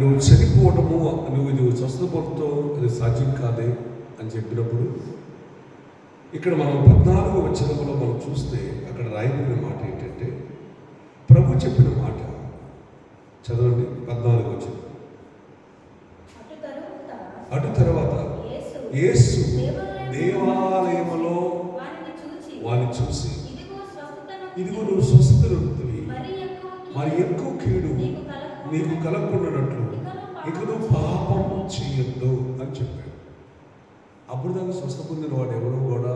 నువ్వు చనిపోవడము నువ్వు ఇది స్వస్థపడుతో అది సాధ్యం కాదే అని చెప్పినప్పుడు ఇక్కడ మనం పద్నాలుగు వచనంలో మనం చూస్తే అక్కడ రాయబడిన మాట ఏంటంటే ప్రభు చెప్పిన మాట. చదవండి పద్నాలుగు వచనం. అటు తరువాత యేసు యేసు దేవాలయం- దేవాలయములో వారిని చూసి ఇదిగో నువ్వు కీడు మరి ఎక్కువ కీడు నీకు కలగకుండా నీకు కలగకుండానట్లు ఇక నువ్వు పాపం చేయొద్దు అని చెప్పాడు. అప్పుడు దాన్ని స్వస్థ పొందిన వాడు ఎవరో కూడా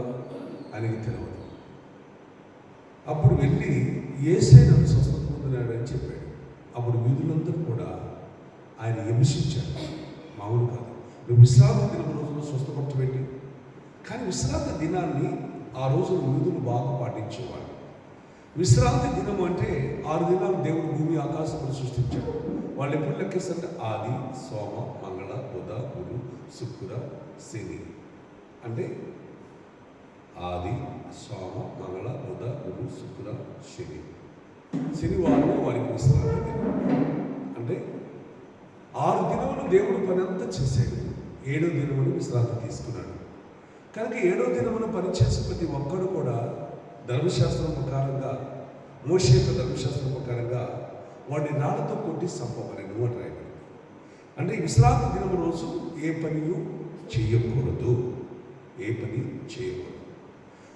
ఆయనకి తెలియదు అప్పుడు వెళ్ళి ఏసై నన్ను స్వస్థ పొందినాడు అని చెప్పాడు. అప్పుడు వీధులందరూ కూడా ఆయన హింసించాడు మామూలు కాదు. నువ్వు విశ్రాంతి దినం రోజున స్వస్థపరచబెట్టి. కానీ విశ్రాంతి దినాన్ని ఆ రోజు వీధులు బాగా పాటించేవాడు విశ్రాంతి దినం అంటే ఆరు దినాలు దేవుడు భూమి ఆకాశములు సృష్టించాడు. వాళ్ళు ఎప్పుడు లెక్కిస్తుంటే ఆది సోమ మంగళ బుధ గురు శుక్ర శని. అంటే ఆది సోమ మంగళ బుధ గురు శుక్ర శని. శనివారం వారికి విశ్రాంతి దినం. అంటే ఆరు దినములు దేవుడు పని అంతా చేశాడు. ఏడో దినములు విశ్రాంతి తీసుకున్నాడు. కనుక ఏడో దినమున పనిచేసే ప్రతి ఒక్కరు కూడా ధర్మశాస్త్రం ప్రకారంగా మోషే యొక్క ధర్మశాస్త్రం ప్రకారంగా వాడిని నాడతో కొట్టి చంపవలను అని రాయబడింది. అంటే విశ్రాంతి దినం రోజు ఏ పని చేయకూడదు. ఏ పని చేయకూడదు.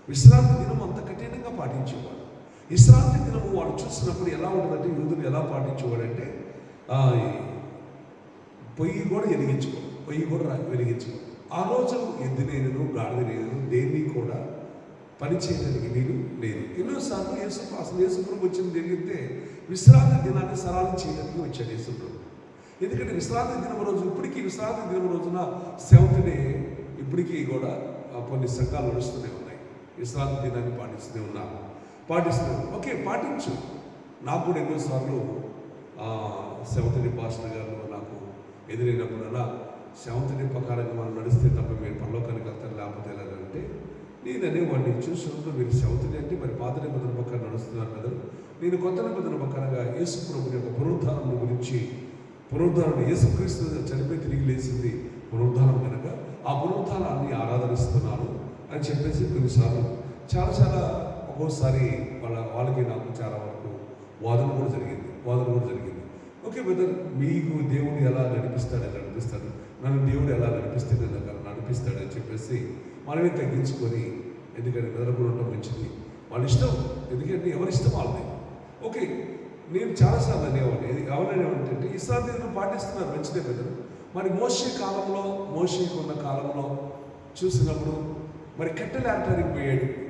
విశ్రాంతి దినం అంత కఠినంగా పాటించేవాడు. విశ్రాంతి దినము వాడు చూసినప్పుడు ఎలా ఉంటుందంటే యూదులు ఎలా పాటించేవాడంటే పొయ్యి కూడా వెలిగించుకోడు. పొయ్యి కూడా రా- వెలిగించుకోడు. ఆ రోజు ఎద్దునేను గాడిదనేను దేన్ని కూడా పని చేయడానికి నేను లేదు. ఎన్నోసార్లు యేసు అసలు యేసుప్రభు వచ్చింది జరిగితే విశ్రాంతి దినాన్ని సరాలు చేయడానికి వచ్చాడు యేసుప్రభు ఎందుకంటే విశ్రాంతి దినం రోజు ఇప్పటికీ విశ్రాంతి దినం రోజున సెవెంత్డే ఇప్పటికీ కూడా కొన్ని సంఘాలు నడుస్తూనే ఉన్నాయి. విశ్రాంతి దినాన్ని పాటిస్తూనే ఉన్నారు పాటిస్తున్నాను ఓకే పాటించు. నాకు కూడా ఎన్నోసార్లు సెవెంత్ పాస్టర్ గారు నాకు ఎదురైనప్పుడల్లా సెవెంత్ ప్రకారంగా మనం నడిస్తే తప్ప మీరు పరలోకానికి వెళ్తారు లేకపోతే వెళ్ళాలంటే నేను అనేవాడిని చూసినప్పుడు మీరు సెవెంత్ అంటే మరి పాత నిబంధన ప్రకారం నడుస్తున్నారు కదా. నేను కొత్త నిబంధన ప్రకారంగా యేసు ప్రభు యొక్క పునరుద్ధానం గురించి పునరుద్ధారం యేసుక్రీస్తు చనిపోయి తిరిగి లేచింది పునరుద్ధారం కనుక ఆ పునరుద్ధారాన్ని ఆరాధనిస్తున్నాను అని చెప్పేసి కొన్నిసార్లు చాలా చాలా ఒక్కోసారి వాళ్ళ వాళ్ళకి నాకు చాలా వరకు వాదన కూడా జరిగింది వాదన కూడా జరిగింది. ఓకే బ్రదర్ మీకు దేవుడు ఎలా నడిపిస్తాడు నడిపిస్తాడు? నన్ను దేవుడు ఎలా నడిపిస్తే నన్ను నడిపిస్తాడని చెప్పేసి మనమే తగ్గించుకొని ఎందుకంటే నిద్రపోవడం ఉండడం మంచిది. వాళ్ళ ఇష్టం ఎందుకంటే ఎవరి ఇష్టం వాళ్ళది. ఓకే నేను చాలాసార్లు అనేవాడిని. ఇది ఈసారి నేను పాటిస్తున్నారు మంచిదే పెద్దలు మరి మోసే కాలంలో మోషేకి ఉన్న కాలంలో చూసినప్పుడు మరి కట్టెలు ఆడటానికి పోయాడు.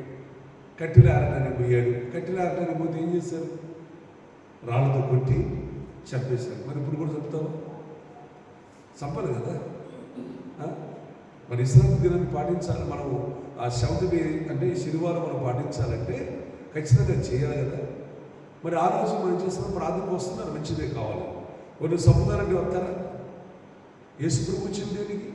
కట్టెలు ఆడటానికి పోయాడు. కట్టెలు ఆడటానికి పోతే ఏం చేశారు? రాళ్ళతో కొట్టి చంపేశారు. మరి ఇప్పుడు కూడా చెప్తావా? చంపదు కదా? మరి విశ్రాంతి దినాన్ని పాటించాలి మనం ఆ శవతి అంటే శనివారం మనం పాటించాలంటే ఖచ్చితంగా చేయాలి కదా. మరి ఆ రోజు మనం చేసిన ప్రార్థనకు వస్తున్నారు మంచిదే కావాలి. కొన్ని సముదానికి వస్తారా? యేసు ప్రభు వచ్చింది దేనికి?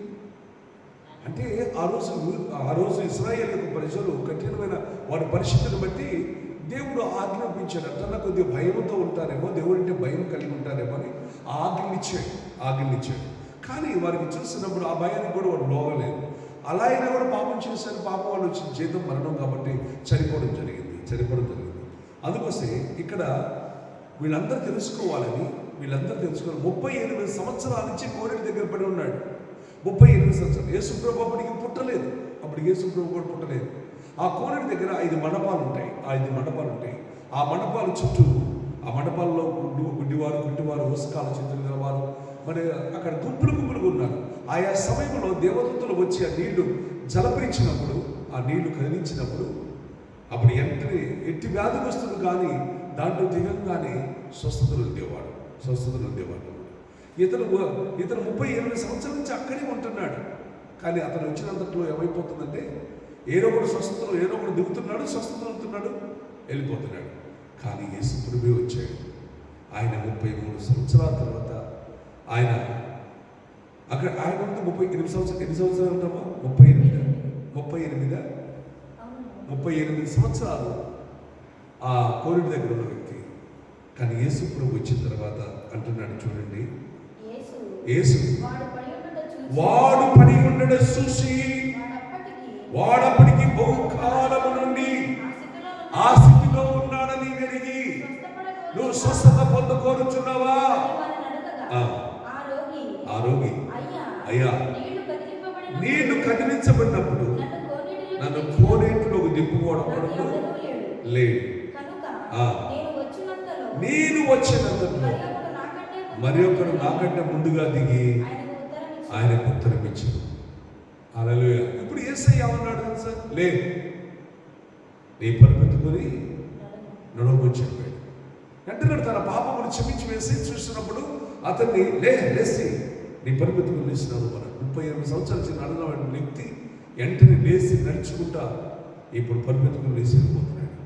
అంటే ఆ రోజు ఆ రోజు ఇస్రాయేల్ యొక్క ప్రజలు కఠినమైన వాడి పరిస్థితిని బట్టి దేవుడు ఆజ్ఞాపించాడు. అట్లా కొద్దిగా భయంతో ఉంటారేమో దేవుడు అంటే భయం కలిగి ఉంటారేమో అని ఆజ్ఞనిచ్చాడు ఆజ్ఞనిచ్చాడు కానీ వారికి చూసినప్పుడు ఆ భయానికి కూడా వాడు లోగలేదు అలా అయినా కూడా పాపం చేశారు పాపం వాళ్ళు వచ్చిన జీతం మరణం కాబట్టి చనిపోవడం జరిగింది చనిపోవడం జరిగింది. అందుకోసే ఇక్కడ వీళ్ళందరూ తెలుసుకోవాలని వీళ్ళందరూ తెలుసుకోవాలి. ముప్పై ఎనిమిది సంవత్సరాల నుంచి కోరిక దగ్గర పడి ఉన్నాడు. ముప్పై ఎనిమిది సంవత్సరాలు. యేసుప్రభు అప్పటికి పుట్టలేదు. అప్పుడు యేసుప్రభు కూడా పుట్టలేదు. ఆ కోరిక దగ్గర ఐదు మండపాలు ఉంటాయి. ఆ ఐదు మండపాలు ఉంటాయి. ఆ మండపాల చుట్టూ ఆ మండపాల్లో గుడ్డు గుడ్డివారు గుడ్డివారు ఉసుకాల చేతులు మరి అక్కడ గుంపులు గుంపులుగా ఉన్నారు. ఆయా సమయంలో దేవదూతలు వచ్చి ఆ నీళ్ళు జలపరిచినప్పుడు ఆ నీళ్ళు కదిలించినప్పుడు అప్పుడు ఎంట్రీ ఎట్టి వ్యాధిగ్రస్తులు కానీ దాంట్లో దిగంగానే స్వస్థతలు ఉండేవాడు స్వస్థతలు ఉండేవాడు ఇతను ఇతను ముప్పై ఎనిమిది సంవత్సరాల నుంచి అక్కడే ఉంటున్నాడు. కానీ అతను వచ్చినంతట్లో ఏమైపోతుందంటే ఏదో ఒకటి స్వస్థతలు ఏదో ఒకటి దిగుతున్నాడు స్వస్థతలు అవుతున్నాడు వెళ్ళిపోతున్నాడు. కానీ యేసు ప్రభువే వచ్చాడు. ఆయన ముప్పై మూడు సంవత్సరాల తర్వాత ఆయన. అక్కడ ఆయన ముప్పై ఎనిమిది సంవత్సరాలు ఎన్ని సంవత్సరాలు ఉంటామా? ముప్పై ఎనిమిది. ముప్పై ఎనిమిదా. ముప్పై ఎనిమిది సంవత్సరాలు ఆ కోరిడి దగ్గర ఉన్న వ్యక్తి. కానీ యేసు ప్రభు వచ్చిన తర్వాత అంటున్నాడు చూడండి. యేసు. వాడు పడి ఉండడ చూసి. వాడప్పటికి బహుకాలము నుండి ఆ స్థితిలో ఉన్నాడని వెరిగి స్వస్థపడగోరు. నువ్వు స్వస్థత పొందుకోరుచున్నావా వారిని అడగగా, ఆ. ఆ రోగి ఆరోగి అయ్యా నీళ్ళు నీళ్ళు కదిలించబడినప్పుడు నన్ను కోనేటిలోకి దిప్పుకోవడం కొరకు లేడు. ఆ. నేను వచ్చినంతలో నేను మరి ఒకడు నాకంటే ముందుగా దిగి ఆయనకు ఉత్తరం ఇచ్చాడు. అలలుయ ఇప్పుడు ఏసై ఏమన్నాడు తెలుసా? లే నీ పరిపెత్తుకొని నడుము. నడవమని చెప్పాడు వెంటనే తన పాపమును క్షమించి వేసి చూసినప్పుడు అతన్ని లే లేసి నీ పరిమితి లేచినాడు మన ముప్పై ఎనిమిది సంవత్సరాల చిన్న అడగవాడి వ్యక్తి వెంటనే లేచి నడుచుకుంటా ఇప్పుడు పరిపెత్తుకుని లేచి వెళ్ళిపోతున్నాడు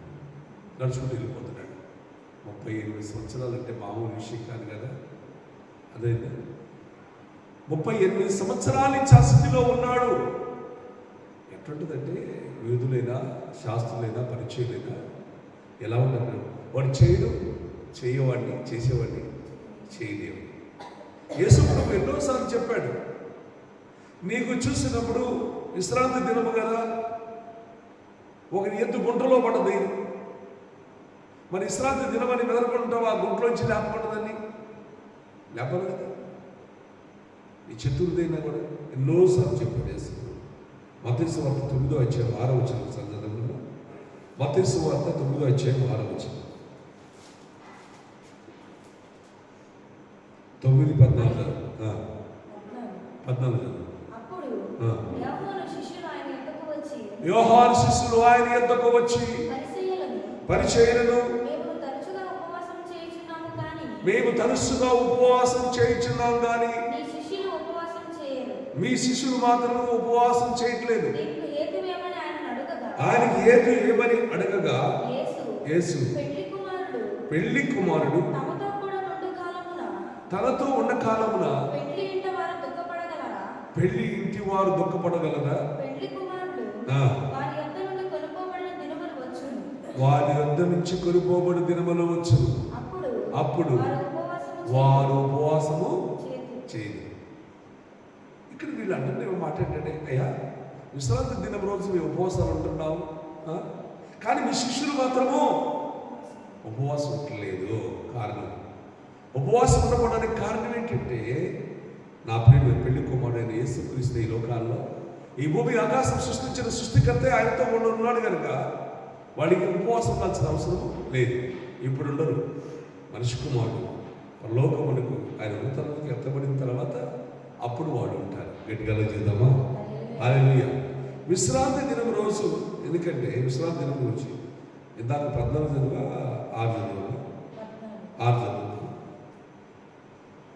నడుచుకుంటూ వెళ్ళిపోతున్నాడు. ముప్పై ఎనిమిది సంవత్సరాలు అంటే మామూలు విషయం కాదు కదా? అదే ముప్పై ఎనిమిది సంవత్సరాల నుంచి ఆ స్థితిలో ఉన్నాడు. ఎట్లుంటుందంటే యూదులైనా శాస్త్రులైనా పరిచయులైనా ఎలా ఉన్నారు వాడు చేయడు. చేయవాడిని చేసేవాడిని చేయలేవు. యేసుప్రభు ఎన్నోసార్లు చెప్పాడు నీకు చూసినప్పుడు విశ్రాంతి దినము కదా ఒక ఎద్దు గుంటలో పడది. మరి విశ్రాంతి దినమని మెదలుకుంటావు ఆ గుంటలోంచి లేపకూడదని లేపదు కదా ఈ చతుర్థైనా కూడా ఎన్నోసార్లు చెప్పాడు యేసు మతేసు వార్త తొమ్మిదో అధ్యాయం ఆరో వచ్చిన సందర్భంలో మతేసు వార్త తొమ్మిదో అధ్యాయం ఆరో వచ్చిన తొమ్మిది పద్నాలుగు. పద్నాలుగు. యోహాను శిష్యులు ఆయన ఎద్దకు వచ్చి పరిచయలను మేము తరచుగా ఉపవాసం చేయించున్నాం కానీ మీ శిష్యులు మాత్రం ఉపవాసం చేయట్లేదు. ఆయనకి ఏది ఏమని అడగగా? యేసు. పెళ్ళి కుమారుడు పెళ్ళి కుమారుడు తమతో కూడా నుండు కాలమున తనతో ఉన్న కాలమున పెళ్ళి ఇంట వారు దుఃఖపడగలరా? వారు వద్ద నుంచి కొనుకోబడి దినములు వచ్చు అప్పుడు వారు ఉపవాసము చేయదు ఇక్కడ వీళ్ళు అంటే మాట్లాడాడే అయ్యా విశ్రాంతి దినం రోజు మేము ఉపవాసాలు ఉంటున్నాము? కానీ మీ శిష్యులు మాత్రము ఉపవాసం ఉండలేదు కారణం ఉపవాసం ఉండకపోవడానికి కారణం ఏంటంటే నా ప్రేమ పెళ్ళి కుమారుడైన యేసుక్రీస్తు ఈ లోకాల్లో ఈ భూమి ఆకాశం సృష్టించిన సృష్టికర్తే ఆయనతో ఉండి ఉన్నాడు కనుక వాడికి ఉపవాసం ఉండాల్సిన అవసరం లేదు. ఇప్పుడు ఉండరు. మనిషి కుమారుడు పరలోకమునకు ఆయన నూతనకి ఎత్తబడిన తర్వాత అప్పుడు వాడు ఉంటారు గట్టిగా చేద్దామా అలెలుయ విశ్రాంతి దినం రోజు ఎందుకంటే విశ్రాంతి దినం రోజు ఇందాక పద్నాలుగు చదువు ఆరు చదువు ఆరు చదువు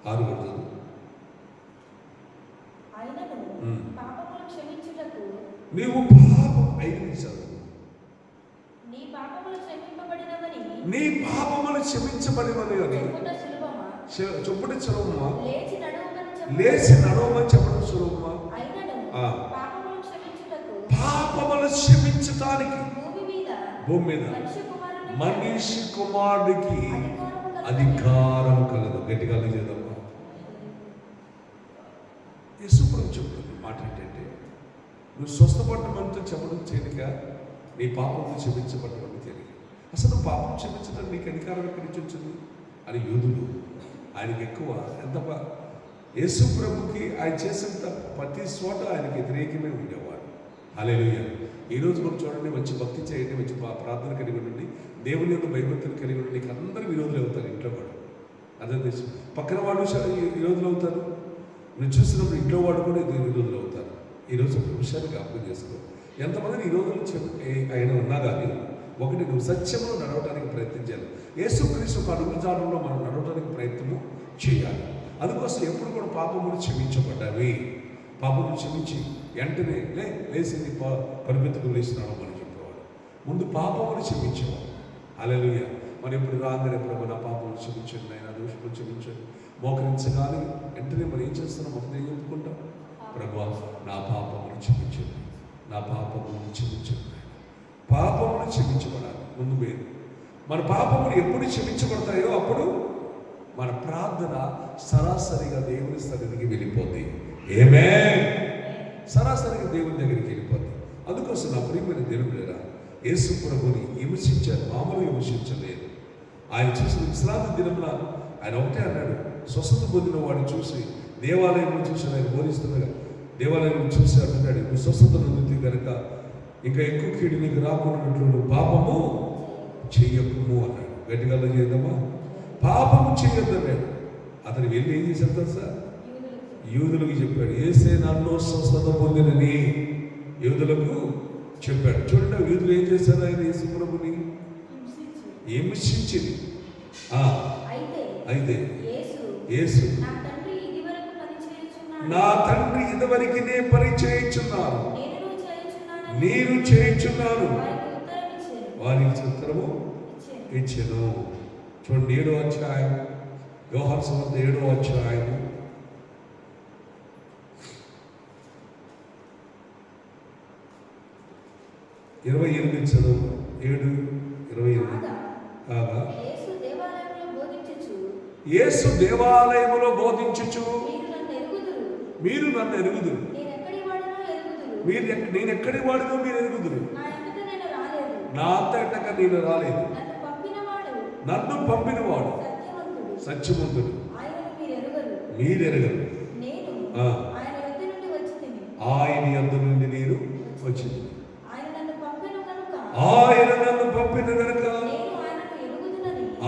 ఆరు క్షమించుటకు నీవు పాపం ఐదు చదువు నీ పాపములు క్షమింపబడినవని నీ పాపములు క్షమించబడినవి అని. చెప్పుట సులభమా? లేచి నడువమని చెప్పడం సులభమా. పాపములు క్షమించటానికి భూమి మీద మనిషి కుమారుడికి. అధికారం కలదు. గట్టిగా చేద్దామా యశుప్రం చెప్తుంది మాట ఏంటంటే నువ్వు స్వస్థపడటమంతా చెప్పడం తేలిక నీ పాపం క్షమించబడటం తేలిక అసలు పాపం క్షమించడం నీకు అధికారం ఎక్కడి నుంచి వచ్చింది? అని యూదులు. ఆయనకి ఎక్కువ. ఎంత యేసు ప్రభుకి ఆయన చేసిన ప్రతి చోట ఆయనకి వ్యతిరేకమే ఉండేవాడు. అలేలుయ్య ఈ రోజు చూడండి మంచి భక్తి చేయండి మంచి ప్రార్థన కలిగి ఉండండి. దేవుని యొక్క భయభక్తులు కలిగి ఉండండి. నీకు అందరూ విరోధులు అవుతారు ఇంట్లో వాడు. అదే తెలుసు? పక్కన వాడు ఈ- రోజులు అవుతారు. నువ్వు చూసినప్పుడు ఇంట్లో వాడు కూడా ఇది విరోధులు అవుతారు. ఈరోజు ఒక విషయాన్ని జ్ఞాపకం చేసుకో. ఎంతమంది ఈ రోజు చెప్- ఆయన ఉన్నా కానీ ఒకటి నువ్వు సత్యంలో నడవడానికి ప్రయత్నించాలి యేసుక్రీస్తు ఒక అడుగుజాడంలో మనం నడవడానికి ప్రయత్నము చేయాలి. అందుకోసం ఎప్పుడు కూడా పాపములు క్షమించబడ్డావి. పాపములు క్షమించి వెంటనే లే లేచింది ప పరిమితికి లేచినాడు మనం చెప్పేవాడు. ముందు పాపములు క్షమించేవాడు. అలలుయ మరి ఎప్పుడు రాగానే ప్రభు నా పాపములు క్షమించండి ఆయన దోషములు క్షమించండి. మోకరించగానే వెంటనే మనం ఏం చేస్తున్నాం? ఒకటే చెప్పుకుంటాం ప్రభు నా పాపమును క్షమించండి. నా పాపమును క్షమించండి. పాపమును క్షమించబడాలి. ముందు మీరు. మన పాపములు ఎప్పుడు క్షమించబడతాయో అప్పుడు మన ప్రార్థన సరాసరిగా దేవుని సన్నిధికి వెళ్ళిపోద్ది. ఏమే సరాసరిగా దేవుని దగ్గరికి వెళ్ళిపోద్ది. అందుకోసం నా ప్రియమైన దేవుడు యేసు ప్రభుని విమర్శించారు. మామూలు విమర్శించలేదు ఆయన చూసిన విశ్రాంతి దినంలో ఆయన ఒకటే అన్నాడు స్వస్థత పొందిన వాడిని చూసి దేవాలయంలో చూసి ఆయన బోధిస్తుండగా దేవాలయంలో చూసి అంటున్నాడు. నువ్వు స్వస్థత నొందితే కనుక ఇంకా ఎక్కువ కీడు నీకు రాకుండా పాపము చెయ్యకుము అన్నాడు. గట్టిగా చేద్దామా పాపము చెయ్యొద్దన్నాడు అతను వెళ్ళి ఏం చేశాడు తెలుసా? యూదులకు చెప్పాడు. ఏసే నన్ను స్వస్థత పొందినని యూదులకు చెప్పాడు. చూడండి యూదులు ఏం చేశారు ఆయన యేసు ప్రభుని హింసించి హింసించింది ఆ, అయితే అయితే యేసు యేసు నా తండ్రి ఇదివరకు పని చేయుచున్నాడు నా తండ్రి ఇదివరకునే పని చేయించున్నారు నేను చేయించున్నాను. వారికి చిత్రము ఇచ్చాను. చూడండి ఏడో అధ్యాయం యోహాన్ సమర్థ ఏడో అధ్యాయం. ఇరవై ఎనిమిది చదువు. ఏడు ఇరవై ఎనిమిది. కాగా యేసు దేవాలయంలో బోధించుచు. మీరు నన్ను ఎరుగుదురు. మీరు నేను ఎక్కడి వాడనో మీరు ఎరుగుదురు. నా అంతటగా నేను రాలేదు. నన్ను పంపినవాడు సత్యవంతుడు. ఎరుగరు. మీరెరగరు. ఆయన యొద్ద నుండి నేను వచ్చింది ఆయన నన్ను పంపిన కనుక.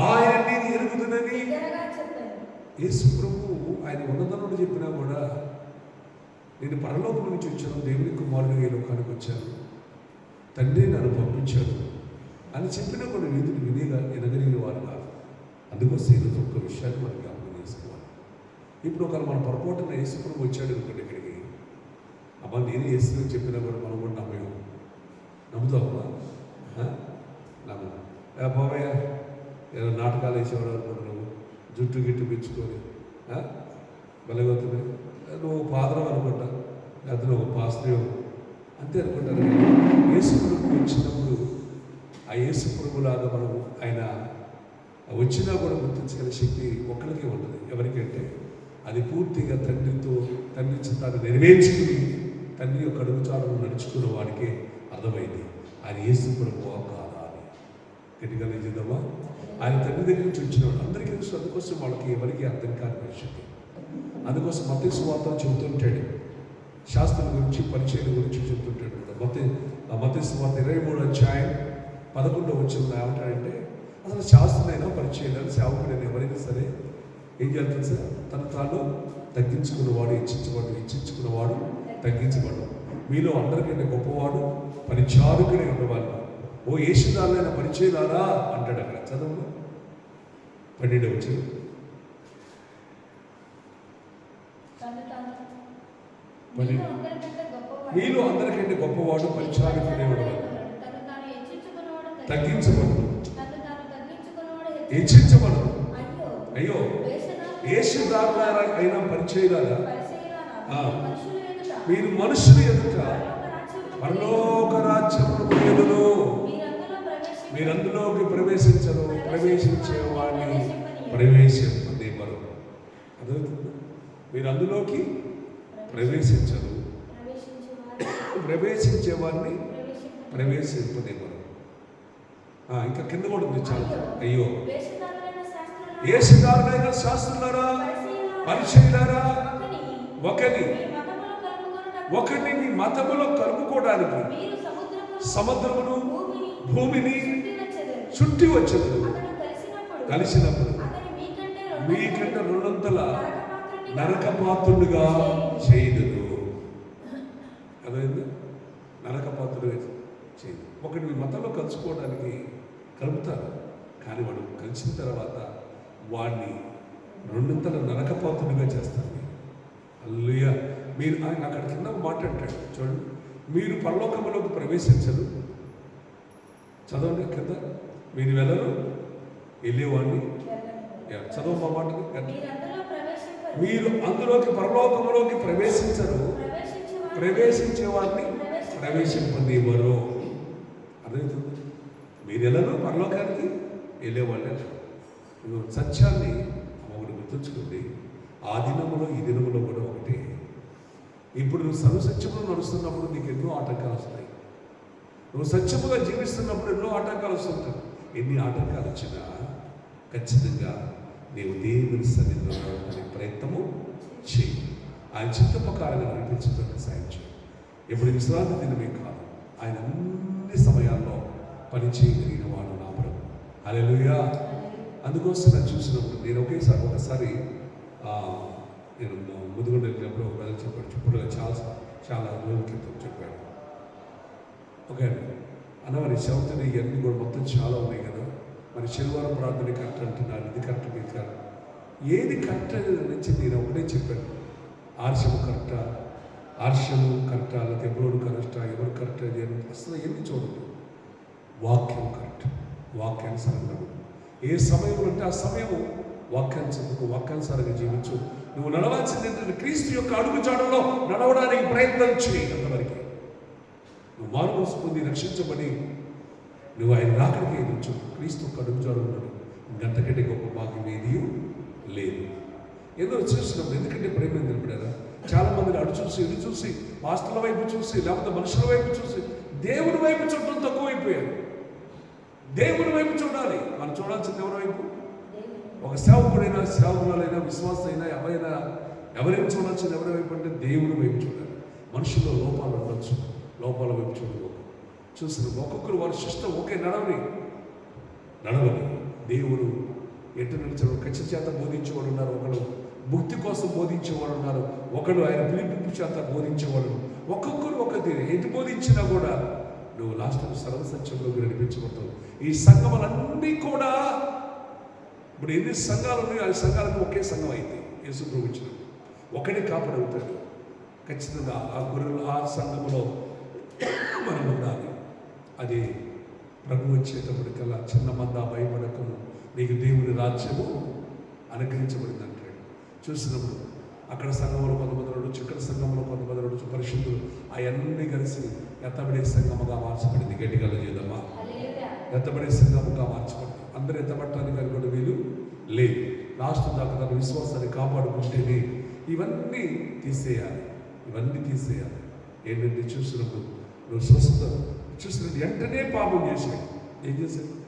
ఆయన నేను చెప్పాను. యేసు ప్రభు ఆయన ఉన్నతనుడు చెప్పినా కూడా నేను పరలోకం నుంచి వచ్చాను దేవుని కుమారుడు ఈ లోకానికి వచ్చాను. తండ్రి నన్ను పంపించాడు అని చెప్పిన కొన్ని వీధులు వినిగా ఎనగలిగిన వారు కాదు. అందుకోసం ఈరోజు ఒక్క విషయాన్ని మనం జ్ఞాపకం చేసుకోవాలి. ఇప్పుడు ఒకరు మన పొరపాటున యేసు వచ్చాడు అనుకోండి ఇక్కడికి. అమ్మ నేను యేసు చెప్పినా కూడా మనం కూడా నమ్మేము నమ్ముతావమ్మా ఆ? నమ్ము బాబాయ్ ఏదో నాటకాలు వేసేవాడు అనుకుంటున్నావు జుట్టు గిట్టు పెంచుకొని బలగవుతుంది నువ్వు పాదరం అనుకుంటా. లేకపోతే ఒక పాస్త్రీయం అంతే అనుకుంటారు. యేసు ప్రభు వచ్చినప్పుడు ఆ యేసు ప్రభులాగా మనం ఆయన వచ్చినా కూడా గుర్తించగల శక్తి ఒక్కరికే ఉంటుంది. ఎవరికంటే అది పూర్తిగా తండ్రితో తండ్రి చిత్తాన్ని నెరవేర్చుకుని తండ్రి యొక్క అడుగుచాడును నడుచుకున్న వాడికే అర్థమైంది. ఆయన యేసు ప్రభు కాదా అని గట్టిగా నిజదమ్మా ఆయన తండ్రి దగ్గర నుంచి వచ్చినవాడు అందరికీ తెలుసు. అందుకోసం వాళ్ళకి ఎవరికి అర్థం కాని పరిస్థితి. అందుకోసం మత సువార్త చెబుతుంటాడు. శాస్త్రం గురించి పరిచయం గురించి చెబుతుంటాడు. మత మత సువార్త ఇరవై మూడు అధ్యాయం పదకొండు వచ్చిన ఏమంటాడంటే అసలు శాస్త్రులైనా పరిచయం సేవకుడైన ఎవరైనా సరే ఏం చేయాలి సార్ తన తాను తగ్గించుకున్నవాడు హెచ్చించబడు హెచ్చించుకున్నవాడు తగ్గించబడు మీలో అందరికంటే గొప్పవాడు పరిచారుకునే ఉండేవాళ్ళు ఓ యేసుదారులైన పరిచయదారా అంటాడు అక్కడ. చదువు పన్నెండు వచ్చింది తను తాను మరి- మీలో అందరికంటే గొప్పవాడు. హెచ్చించుకున్నవాడు తగ్గించబడు. హెచ్చించబడు. అయ్యో. యేసుదారులారా అయినా ఆ. మీరు మనుషుల ఎదుట పరలోక రాజ్యములో ప్రవేశించి- మీరు అందులోకి ప్రవేశించరు ప్రవేశించే వాడిని ప్రవేశింపనివ్వరు అర్థమవుతుందా మీరు అందులోకి ప్రవేశించరు. ప్రవేశించు వారు ప్రవేశించే వారిని ప్రవేశింప- ప్రవేశింపనివ్వరు. ఆ, ఇంకా కింద కూడా ఉంది చాలా. అయ్యో. ఏసుదారులైన శాస్త్రులారా. పరిచయులారా ఒకని ఒకరిని. మీ మతములో కలుపుకోవడానికి. సముద్రమును, భూమిని చుట్టి వచ్చదు అతడు కలిసినప్పుడు. నరకపాత్రుడుగా చేయదు అదైంది నరకపాత్రుడుగా చేయదు ఒకటి మీ మతంలో కలుసుకోవడానికి కలుపుతారు. కానీ వాడు కలిసిన తర్వాత వాడిని రెండింతల నరకపాత్రుడిగా చేస్తారు అల్లుయ మీరు ఆయన అక్కడ కింద ఒక మాట అంటాడు. చూడండి. మీరు పరలోకములోకి ప్రవేశించరు. చదవండి కింద. మీరు వెళ్ళరు. వెళ్ళేవాడిని. యా, చదవ మా మాట మీరు అందులోకి పరలోకములోకి ప్రవేశించరు. ప్రవేశించు వారు- ప్రవేశించే వారిని ప్రవేశింపనివ్వరు. అర్థమవుతుంది మీరు వెళ్ళరు పరలోకానికి వెళ్ళేవాళ్ళు. వెళ్ళరు. సత్యాన్ని ఒకటి గుర్తుంచుకోండి. ఆ దినములో ఈ దినములో కూడా ఒకటే. ఇప్పుడు నువ్వు సర్వసత్యములో నడుస్తున్నప్పుడు నీకు ఎన్నో ఆటంకాలు వస్తాయి. నువ్వు సత్యముగా జీవిస్తున్నప్పుడు ఎన్నో ఆటంకాలు వస్తుంటాయి. ఎన్ని ఆటంకాలు వచ్చినా ఖచ్చితంగా నీవు దేవుని సన్నిధిలో నడవడానికి ప్రయత్నము చేయి. ఆయన చిత్త ప్రకారంగా నడిపించడానికి సాయం చేయి. ఎప్పుడు విశ్రాంతి దినమే కాదు ఆయన అన్ని సమయాల్లో పనిచేయగలిగిన వాడు నా ప్రభు. అలెలుయా అందుకోసం నేను చూసినప్పుడు నేను ఒకేసారి ఒకసారి నేను ముదుగుండ వెళ్ళినప్పుడు ఒక బ్రదర్ చెప్పాడు చెప్పుడు చాలా చాలా రోజుల క్రితం చెప్పాడు. ఓకే అన్న మరి చదువుతున్న ఇవన్నీ కూడా మొత్తం చాలా ఉన్నాయి కదా. మరి శనివారం ప్రార్థన కరెక్ట్ అంటున్నారు ఇది కరెక్ట్ ఇది కరెక్ట్. ఏది కరెక్ట్ నుంచి నేను ఒకటే చెప్పాను. ఆర్షము కరెక్టా? ఆర్షము కరెక్టా? లేకపోతే ఎవరోడు కరెక్టా? ఎవరు కరెక్ట్ అది అని అసలు ఏమి చూడదు వాక్యం కరెక్ట్ వాక్యానుసారంగా. ఏ సమయం అంటే ఆ సమయం వాక్యానుసరకు వాక్యానుసారంగా జీవించు. నువ్వు నడవాల్సింది ఏంటంటే క్రీస్తు యొక్క అడుగు జాడలో నడవడానికి ప్రయత్నం చేయి అంతవరకు. నువ్వు మారు పొంది రక్షించబడి నువ్వు ఆయన రాకడికి ఎదుర్చు క్రీస్తు ఒక ఉన్నాడు. గంటకంటే గొప్ప భాగ్యం ఏది లేదు. ఏదో చూసినప్పుడు ఎందుకంటే ప్రేమ నిలబడారా? చాలా మందిని అటు చూసి ఇటు చూసి ఆస్తుల వైపు చూసి లేకపోతే మనుషుల వైపు చూసి దేవుని వైపు చూడటం తక్కువైపోయారు. దేవుని వైపు చూడాలి. మనం చూడాల్సింది ఎవరి వైపు? ఒక సేవకుడైనా సేవకులైనా విశ్వాసైనా ఎవరైనా ఎవరైనా చూడాల్సింది ఎవరి వైపు అంటే దేవుని వైపు చూడాలి. మనుషుల్లో లోపాలు ఉండొచ్చు. లోపాల వైపు చూడకూడదు. చూసిన ఒక్కొక్కరు వారి సిస్టం ఒకే నడవని నడవని. దేవుడు ఎటు నిలిచిన ఖచ్చిత చేత బోధించేవాడు ఉన్నారు ఒకడు ముక్తి కోసం బోధించేవాడు ఉన్నారు ఒకడు ఆయన పిలిపింపు చేత బోధించేవాడు. ఒక్కొక్కరు ఒక తీరు ఎటు బోధించినా కూడా నువ్వు లాస్ట్ సర్వసత్యంలోకి నడిపించబడతావు. ఈ సంఘములన్నీ కూడా ఇప్పుడు ఎన్ని సంఘాలు ఉన్నాయో ఆ సంఘాలకు ఒకే సంఘం అయింది. యేసు ప్రభుత్వం ఇచ్చినప్పుడు కాపాడవుతాడు ఖచ్చితంగా ఆ గొర్రెలు ఆ సంఘములో అది ప్రభు వచ్చేటప్పటికల్లా చిన్న మంద భయపడకము నీకు దేవుని రాజ్యము అనుగ్రహించబడింది అంటాడు. చూసినప్పుడు అక్కడ సంఘంలో కొంతమంది నడుచు ఇక్కడ సంఘంలో కొంతమంది నడుచు పరిశుద్ధులు. అవన్నీ కలిసి ఎత్తబడే సంఘముగా మార్చబడింది. గట్టిగా చేద్దామా? ఎత్తబడే సంఘముగా మార్చబడింది. అందరూ ఎత్తబట్టడానికి అనుకున్న వీలు లేదు. లాస్ట్ దాకా తన విశ్వాసాన్ని కాపాడుకుంటేనే ఇవన్నీ తీసేయాలి. ఇవన్నీ తీసేయాలి. ఏంటంటే చూసినప్పుడు నువ్వు స్వస్థత చూసినప్పుడు వెంటనే పాపం చేశాడు. ఏం చేశాడు?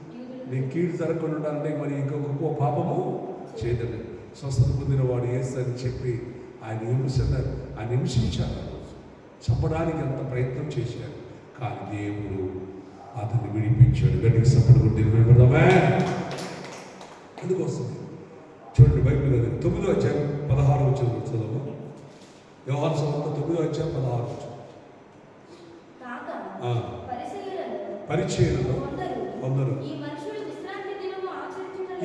నేను కీడు జరగకుండా ఉండాలంటే మరి ఇంకొక పాపము చేయదని స్వస్థత పొందిన వాడు అని చెప్పి ఆయన హింసన్నారు ఆయన హింసించారు ఆ రోజు. చంపడానికి అంత ప్రయత్నం చేశారు. కానీ దేవుడు అతన్ని విడిపించాడు. గట్టికి సపోర్ట్ కొట్టి అందుకోసం చూడండి బైబిల్ అది. తొమ్మిదో అధ్యాయం పదహారు వచ్చిన చదువు వ్యవహార సంవత్సరం తొమ్మిదో అధ్యాయం పదహారు వచ్చిన పరిచయలలో కొందరు.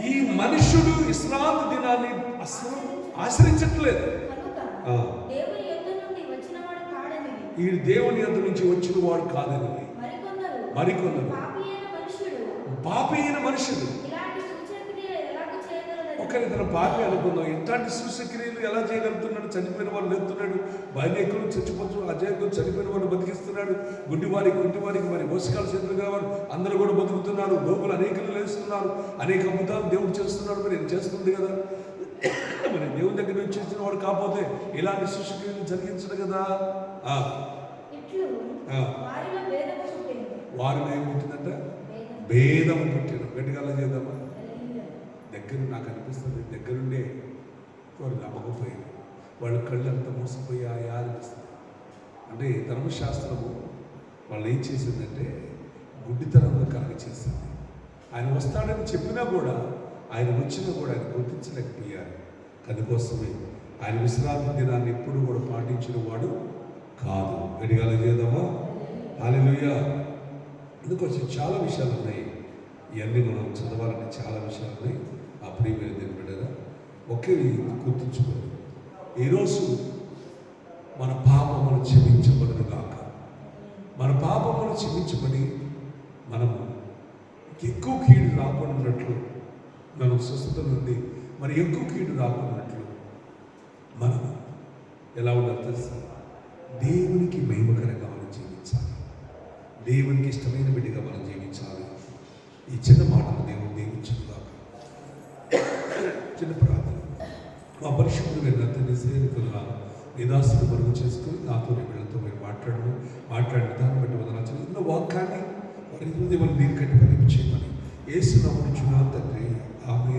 ఈ మనుషుడు విశ్రాంతి దినాన్ని అసలు ఆశ్రయించట్లేదు ఈ దేవుని అందు నుంచి వచ్చిన వాడు కాదని మరికొందరు. మరికొందరు. పాపి అయిన మనుషుడు పాపి అయిన మనుషుడు ఇలాంటి సూచన క్రియలు ఎలాగో ఒకరి ఇతను పాపి అనుకుందాం. ఇట్లాంటి సూచక్రియలు ఎలా చేయగలుగుతున్నాడు? చనిపోయిన వాళ్ళు లేపుతున్నాడు. బయటెక్కులు చచ్చిపోతు అజయకులు చనిపోయిన వాడు బతికిస్తున్నాడు. గుడ్డి వారికి గుడ్డి వారికి మరి మోసకాల చేతులు కావాలి అందరూ కూడా బతుకుతున్నారు. లోపల అనేకలు లేస్తున్నారు. అనేక అద్భుతాలు దేవుడు చేస్తున్నాడు. మరి చేస్తుంది కదా? మరి దేవుని దగ్గర నుంచి చేసిన వాడు కాకపోతే ఇలాంటి సూచక్రియలు జరిగించడు కదా. వారిలో ఏం పుట్టిందంట? భేదం. పుట్టిన గట్టిగా చేద్దామా. దగ్గర నాకు అనిపిస్తుంది దగ్గరుండే వాళ్ళు నమ్మకపోయారు వాళ్ళ కళ్ళు అంత మూసిపోయాయా అనిపిస్తుంది. అంటే ధర్మశాస్త్రము వాళ్ళు ఏం చేసిందంటే గుడ్డితనంలో కలగ చేసింది ఆయన వస్తాడని చెప్పినా కూడా ఆయన వచ్చినా కూడా ఆయన గుర్తించలేకపోయారు. అందుకోసమే ఆయన విశ్రాంతి దినాన్ని ఎప్పుడు కూడా పాటించిన వాడు కాదు. గడిగాల చేద్దామా? హాలెలూయా ఇందుకోసం చాలా విషయాలు ఉన్నాయి. ఇవన్నీ మనం చదవాలంటే చాలా విషయాలు ఉన్నాయి. ఆ ప్రియమైన దీని బిడ్డగా ఒకే గుర్తుంచుకోండి. ఈరోజు మన పాపములు క్షమించబడదు కాక మన పాపములు క్షమించబడి మనం ఎక్కువ కీడు రాకున్నట్లు మనం స్వస్థత నుండి మరి ఎక్కువ కీడు రాకున్నట్లు మనం ఎలా ఉండాలి తెలుసా? దేవునికి మహిమకరంగా మనం జీవించాలి. దేవునికి ఇష్టమైన బిడ్డగా మనం జీవించాలి. ఈ చిన్న మాటలు దేవుడు దీవించుగాక ఆ ప్రార్థన మా పరిశుద్ధులు మీరు అతన్ని సేవకులుగా నిదాసులు మరుగు చేసుకుని నాతో వీళ్ళతో మీరు మాట్లాడము మాట్లాడిన దాన్ని బట్టి వదనాలు చిన్న వాక్యాన్ని వారి హృదయం దీనికంటే కట్టి ఫలించేయమని ఏసు నమ్ముచున్నా తండ్రి. ఆమె